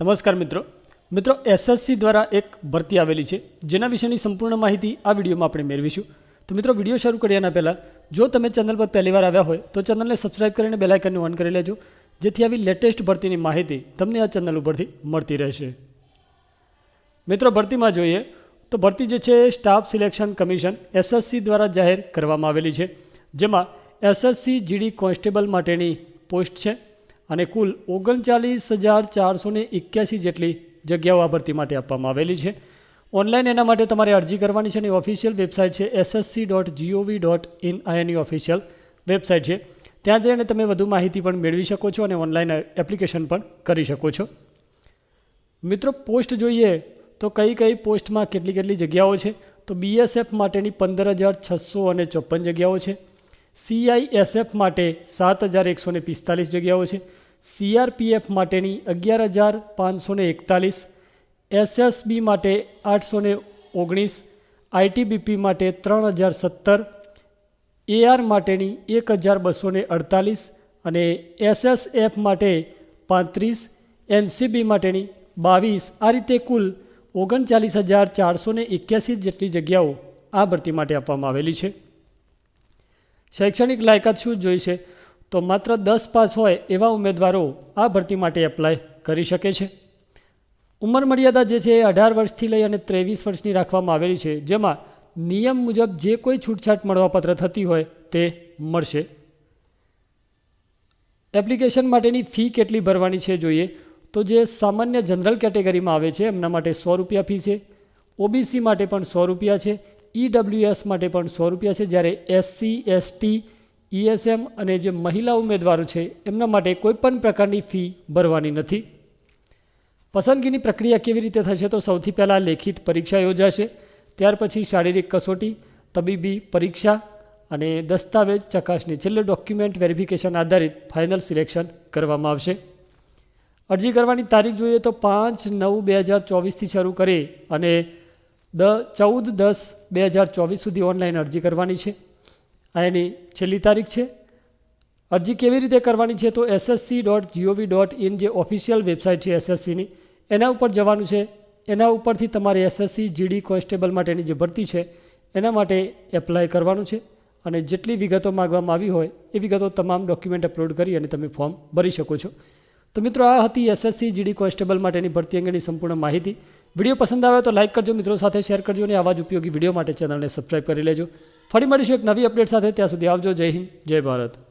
નમસ્કાર મિત્રો. મિત્રો એસએસસી દ્વારા એક ભરતી આવેલી છે. જેના વિશેની સંપૂર્ણ માહિતી આ વિડીયોમાં આપણે મેળવીશું. તો મિત્રો, વીડિયો શરૂ કર્યાના પહેલાં, જો તમે ચેનલ પર પહેલીવાર આવ્યા હોય, તો ચેનલને સબસ્ક્રાઇબ કરીને બેલાઇકનને ઓન કરી લેજો. જેથી આવી લેટેસ્ટ ભરતીની માહિતી તમને આ ચેનલ ઉપરથી મળતી રહેશે. મિત્રો, ભરતીમાં જોઈએ, તો ભરતી જે છે સ્ટાફ સિલેક્શન કમિશન એસએસસી દ્વારા જાહેર કરવામાં આવેલી છે. જેમાં એસએસસી જીડી કોન્સ્ટેબલ માટેની પોસ્ટ છે. અને કુલ ઓગણચાલીસ હજાર ચારસો એક્યાસી જેટલી જગ્યાઓ આ ભરતી માટે આપવામાં આવેલી છે. ઓનલાઈન એના માટે તમારે અરજી કરવાની છે અને ઓફિશિયલ વેબસાઇટ છે SSC dot GOV dot in આઈએનની official website છે. ત્યાં જઈને તમે વધુ માહિતી પણ મેળવી શકો છો અને ઓનલાઈન એપ્લિકેશન પણ કરી શકો છો. મિત્રો, પોસ્ટ જોઈએ તો કઈ કઈ પોસ્ટમાં કેટલી કેટલી જગ્યાઓ છે? તો બીએસએફ માટેની પંદર હજાર છસો અને ચોપન જગ્યાઓ છે. સીઆઈએસએફ માટે સાત હજાર એકસો ને પિસ્તાલીસ જગ્યાઓ છે. સીઆરપીએફ માટેની અગિયાર હજાર પાંચસો ને એકતાલીસ, એસએસબી માટે આઠસો ઓગણીસ, આઈટીબીપી માટે ત્રણ હજાર સત્તર, એઆર માટેની એક હજાર બસો ને અડતાલીસ અને એસએસએફ માટે પાંત્રીસ, એનસીબી માટેની બાવીસ. આ રીતે કુલ ઓગણચાલીસ હજાર ચારસો ને એક્યાસી જેટલી જગ્યાઓ આ ભરતી માટે આપવામાં આવેલી છે. શૈક્ષણિક લાયકાત શું જોઈશે? તો માત્ર દસ પાસ હોય એવા ઉમેદવારો આ ભરતી માટે એપ્લાય કરી શકે છે. ઉંમર મર્યાદા જે છે એ અઢાર વર્ષથી લઈ અને ત્રેવીસ વર્ષની રાખવામાં આવેલી છે, જેમાં નિયમ મુજબ જે કોઈ છૂટછાટ મળવાપત્ર થતી હોય તે મળશે. એપ્લિકેશન માટેની ફી કેટલી ભરવાની છે જોઈએ? તો જે સામાન્ય જનરલ કેટેગરીમાં આવે છે, એમના માટે સો રૂપિયા ફી છે. ઓબીસી માટે પણ સો રૂપિયા છે. ઈડબ્લ્યુએસ માટે પણ સો રૂપિયા છે. જ્યારે એસસી, એસટી ઈએસએમ અને જે મહિલા ઉમેદવારો છે, એમના માટે કોઈપણ પ્રકારની ફી ભરવાની નથી. પસંદગીની પ્રક્રિયા કેવી રીતે થશે તો સૌથી પહેલાં લેખિત પરીક્ષા યોજાશે, ત્યાર પછી શારીરિક કસોટી, તબીબી પરીક્ષા અને દસ્તાવેજ ચકાસણી. છેલ્લે ડોક્યુમેન્ટ વેરિફિકેશન આધારિત ફાઇનલ સિલેક્શન કરવામાં આવશે. અરજી કરવાની તારીખ જોઈએ તો પાંચ નવ બે હજાર ચોવીસથી શરૂ કરી અને દ ચૌદ દસ બે હજાર ચોવીસ સુધી ઓનલાઈન અરજી કરવાની છે. આ એની છેલ્લી તારીખ છે. અરજી કેવી રીતે કરવાની છે તો SSC dot GOV dot in જે ઓફિશિયલ વેબસાઇટ છે એસએસસીની એના ઉપર જવાનું છે. એના ઉપરથી તમારે એસએસસી જીડી કોન્સ્ટેબલ માટેની જે ભરતી છે, એના માટે એપ્લાય કરવાનું છે અને જેટલી વિગતો માગવામાં આવી હોય, એ વિગતો તમામ ડોક્યુમેન્ટ અપલોડ કરી અને તમે ફોર્મ ભરી શકો છો. તો મિત્રો, આ હતી એસએસસી જીડી કોન્સ્ટેબલ માટેની ભરતી અંગેની સંપૂર્ણ માહિતી. વીડિયો પસંદ આવે તો લાઇક કરજો, મિત્રો સાથે શેર કરજો અને આવા જ ઉપયોગી વીડિયો માટે ચેનલને સબસ્ક્રાઇબ કરી લેજો. ફરી મળીશું એક નવી અપડેટ સાથે. ત્યાં સુધી આવજો. જય હિન્દ. જય ભારત.